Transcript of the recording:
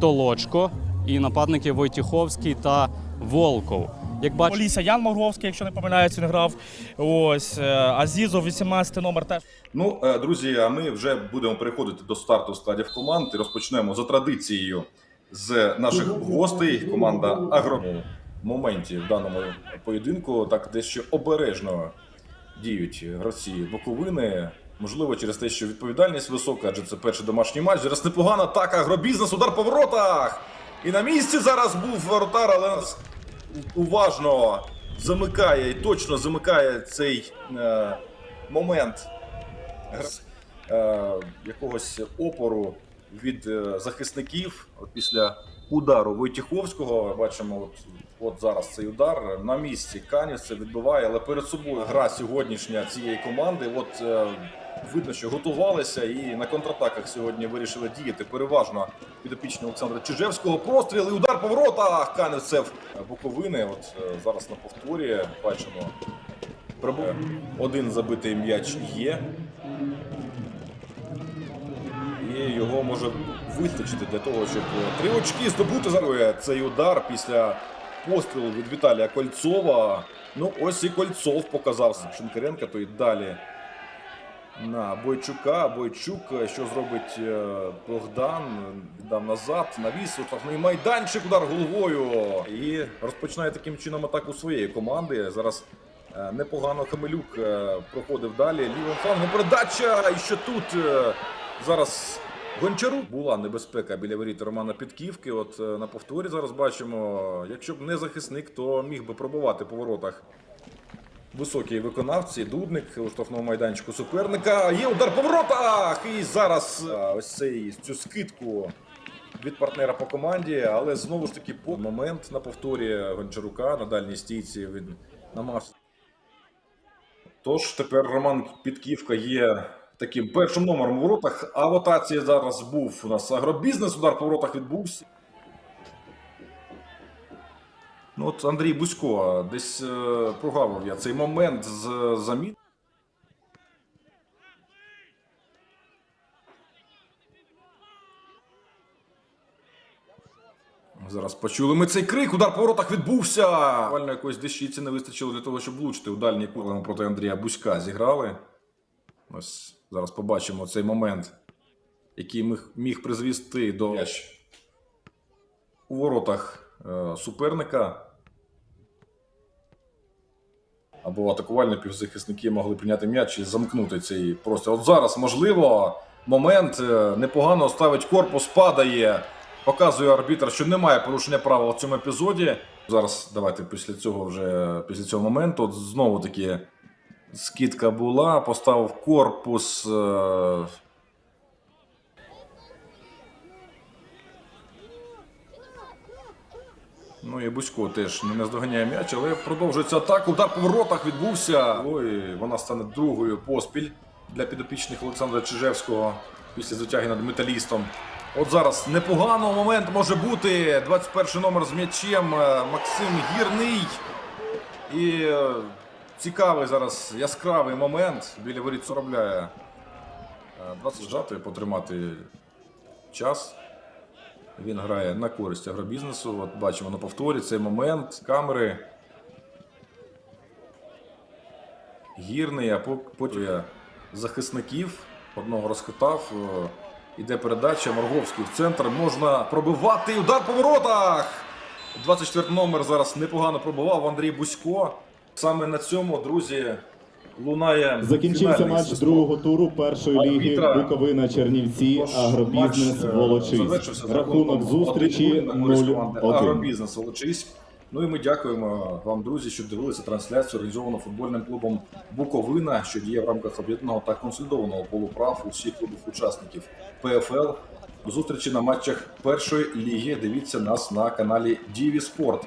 Толочко і нападники Войтіховський та Волков. Як бачите, Полісся Ян Могровський, якщо не помиляюсь, він грав. Ось е, Азізов, 18 номер теж. Ну, е, друзі, а ми вже будемо переходити до старту складів команд і розпочнемо за традицією з наших гостей. Команда Агро в моменті в даному поєдинку так дещо обережно діють гравці Буковини. Можливо, через те, що відповідальність висока, адже це перший домашній матч. Зараз непогана атака, агробізнес, удар по воротах. І на місці зараз був воротар, але уважно замикає і точно замикає цей е, момент е, якогось опору від е, захисників От після удару Войтіховського. Бачимо, от, от зараз цей удар на місці. Каніс це відбиває, але перед собою гра сьогоднішня цієї команди. От е, видно, що готувалися і на контратаках сьогодні вирішили діяти переважно підопічні Олександра Чижевського. Простріл і удар по воротах. Каневцев Буковини. От е, зараз на повторі бачимо. Один забитий м'яч є. І його може вистачити для того, щоб три очки здобути зараз цей удар після пострілу від Віталія Кольцова. Ну, ось і Кольцов показав Шинкаренка, то й далі на Бойчука. Бойчук, що зробить е, Богдан, віддав назад, навіс, штрафний майданчик, удар головою. І розпочинає таким чином атаку своєї команди. Зараз е, непогано Хамелюк е, проходив далі. Лівим флангом передача. І що тут е, зараз Гончару була небезпека біля воріт Романа Підківки. От е, на повторі зараз бачимо, якщо б не захисник, то міг би пробувати по воротах Високий виконавці, Дудник у штрафному майданчику суперника. Є удар по воротах! І зараз ось цей цю скидку від партнера по команді, але знову ж таки по момент на повторі Гончарука на дальній стійці він намагався. Тож тепер Роман Підківка є таким першим номером у воротах. А в зараз був у нас агробізнес. Удар по воротах відбувся. Ну от Андрій Бузько, десь е, прогавив я цей момент з замін. Зараз почули ми цей крик, удар по воротах відбувся. Буквально якоїсь дещиці не вистачило для того, щоб влучити у дальній. Ми проти Андрія Бузька зіграли. Ось зараз побачимо цей момент, який міг, міг призвести до у воротах суперника. Або атакувальні півзахисники могли прийняти м'яч і замкнути цей простір. От зараз, можливо, момент е, непогано ставить корпус, падає. Показує арбітр, що немає порушення правил в цьому епізоді. Зараз давайте після цього вже після цього моменту от знову таки скидка була, поставив корпус. Ну і Бузько теж не наздоганяє м'яч, але продовжується атака. Удар по воротах відбувся. Ой, вона стане другою поспіль для підопічних Олександра Чижевського після затяги над металістом. От зараз непогано момент може бути. 21 номер з м'ячем е, Максим Гірний. І е, цікавий зараз яскравий момент. Біля воріт соробляє е, 20 жати, потримати час. Він грає на користь агробізнесу. От бачимо на повторі цей момент. Камери. Гірний, а потім захисників. Одного розхитав. Е, Іде передача. Морговський в центр. Можна пробивати. Удар по воротах. 24 номер зараз непогано пробивав Андрій Бузько. Саме на цьому, друзі, лунає. Закінчився матч другого туру першої ліги. Буковина Чернівці Агробізнес е, за Рахунок зустрічі 1-0 на користь команди 0-1. Агробізнес Волочиськ. Ну і ми дякуємо вам, друзі, що дивилися трансляцію, організовану футбольним клубом Буковина, що діє в рамках об'єднаного та консолідованого полуправ усіх клубів учасників ПФЛ. До зустрічі на матчах першої ліги. Дивіться нас на каналі Діві Спорт.